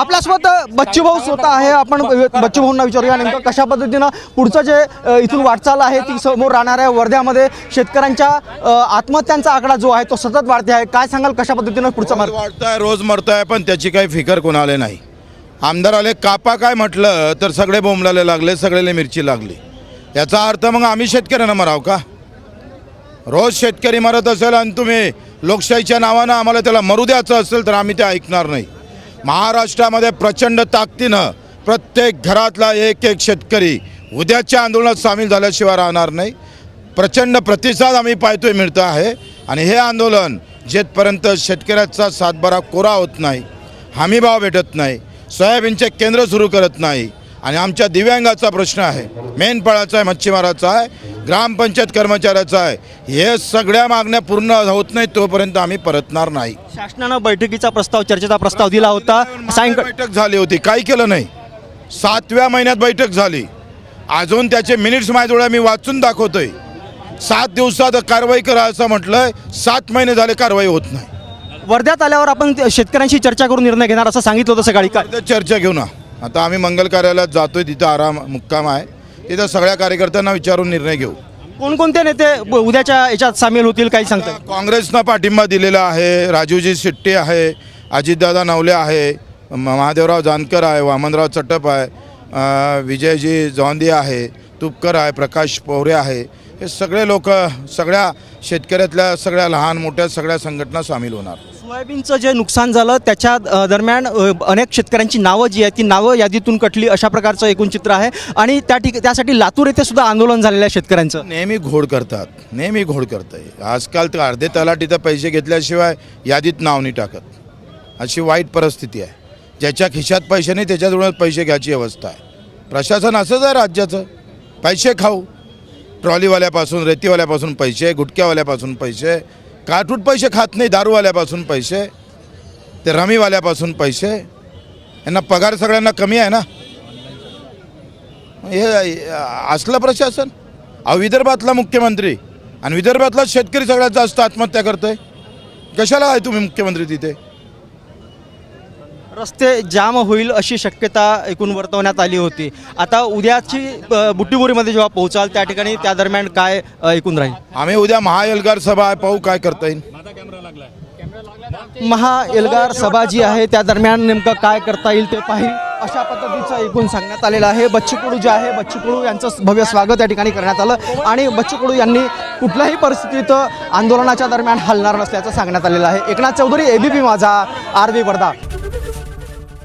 आपल्यासोबत बच्चू भाऊ स्वतः आहे. आपण बच्चू भाऊंना विचारूया नेमकं कशा पद्धतीनं पुढचं जे इथून वाटचाल आहे ती समोर राहणार आहे वर्ध्यामध्ये शेतकऱ्यांच्या आत्महत्यांचा आकडा जो आहे तो सतत वाढते आहे. काय सांगाल कशा पद्धतीनं पुढचा मार्ग? वाढतोय रोज मरतोय पण त्याची काही फिकर कोणाला नाही. आमदार आले कापा काय म्हटलं तर सगळे बोंबलाले लागले सगळेले मिरची लागली. याचा अर्थ मग आम्ही शेतकऱ्यांना मराव का? रोज शेतकरी मरत असेल आणि तुम्ही लोकशाहीच्या नावानं आम्हाला त्याला मरू द्यायचं असेल तर आम्ही ते ऐकणार नाही. महाराष्ट्रामध्ये प्रचंड ताकदीनं प्रत्येक घरातला एक एक शेतकरी उद्याच्या आंदोलनात सामील झाल्याशिवाय राहणार नाही. प्रचंड प्रतिसाद आम्ही पाहतोय मिळतं आहे. आणि हे आंदोलन जेथपर्यंत शेतकऱ्याचा सातबारा कोरा होत नाही हमीभाव भेटत नाही सोयाबीनचे केंद्र सुरू करत नाही आणि आमच्या दिव्यांगाचा प्रश्न आहे मेनपाळाचा आहे मच्छीमाराचा आहे ग्रामपंचायत कर्मचाऱ्याचा आहे. हे सगळ्या मागण्या पूर्ण होत नाही तोपर्यंत आम्ही परतणार नाही. शासनानं बैठकीचा प्रस्ताव चर्चेचा प्रस्ताव दिला होता. सायंकाळ बैठक झाली होती काही केलं नाही. सातव्या महिन्यात बैठक झाली. अजून त्याचे मिनिट्स माझ्याजवळ मी वाचून दाखवतोय. सात दिवसात कारवाई करा असं म्हटलंय सात महिने झाले कारवाई होत नाही. वर्ध्यात आल्यावर आपण ते- शेतकऱ्यांशी चर्चा करून निर्णय घेणार असं सांगितलं होतं सकाळी. काय आता चर्चा घेऊ ना. आता आम्ही मंगल कार्यालयात जातोय तिथं आराम मुक्काम आहे. तिथं सगळ्या कार्यकर्त्यांना विचारून निर्णय घेऊ. कोणकोणते नेते ब- उद्याच्या याच्यात सामील होतील काही सांगतात काँग्रेसनं पाठिंबा दिलेला आहे राजूजी शेट्टी आहे अजितदादा नवले आहे म- महादेवराव जानकर आहे वामनराव चटप आहे अं, विजयजी जोंदी आहे तुपकर आहे प्रकाश पोवरे आहे. हे सगळे लोक सगळ्या शेतकऱ्यातल्या सगळ्या लहान मोठ्या सगळ्या संघटना सामील होणार. सोयाबीनचं जे नुकसान झालं त्याच्या दरम्यान अनेक शेतकऱ्यांची नावं जी आहेत ती नावं यादीतून कटली अशा प्रकारचं एकूण चित्र आहे. आणि त्या ठिक त्यासाठी लातूर येथे सुद्धा आंदोलन झालेलं आहे शेतकऱ्यांचं. नेहमी घोड करतात. नेहमी घोड करताय. आजकाल तर अर्धे तलाठीचं पैसे घेतल्याशिवाय यादीत नाव नाही टाकत. अशी वाईट परिस्थिती आहे. ज्याच्या खिशात पैसे नाही त्याच्याजवळ पैसे घ्यायची अवस्था आहे. प्रशासन असंच आहे राज्याचं. पैसे खाऊ. ट्रॉलीवाल्यापासून रेतीवाल्यापासून पैसे गुटक्यावाल्यापासून पैसे. काटूट पैसे खात नाही दारूवाल्यापासून पैसे. ते रमीवाल्यापासून पैसे. यांना पगार सगळ्यांना कमी आहे ना? हे असलं प्रशासन? अहो विदर्भातला मुख्यमंत्री आणि विदर्भातला शेतकरी सगळ्यात जास्त आत्महत्या करतोय. कशाला आहे तुम्ही मुख्यमंत्री तिथे? रस्ते जाम होईल अशी शक्यता एकूण वर्तवण्यात आली होती. आता उद्याची बुट्टीबोरीमध्ये जेव्हा पोहोचाल त्या ठिकाणी त्या दरम्यान काय एकूण राहील? आम्ही उद्या महाएल्गार सभा आहे पाहू काय करता येईल. महा एल्गार सभा जी आहे त्या दरम्यान नेमकं काय करता येईल ते पाहिल अशा पद्धतीचं एकूण सांगण्यात आलेलं आहे. बच्चू कडू जे आहे बच्चू कडू यांचं भव्य स्वागत या ठिकाणी करण्यात आलं. आणि बच्चू कडू यांनी कुठल्याही परिस्थितीत आंदोलनाच्या दरम्यान हलणार नसल्याचं सांगण्यात आलेलं आहे. एकनाथ चौधरी एबीपी माझा आर वर्धा.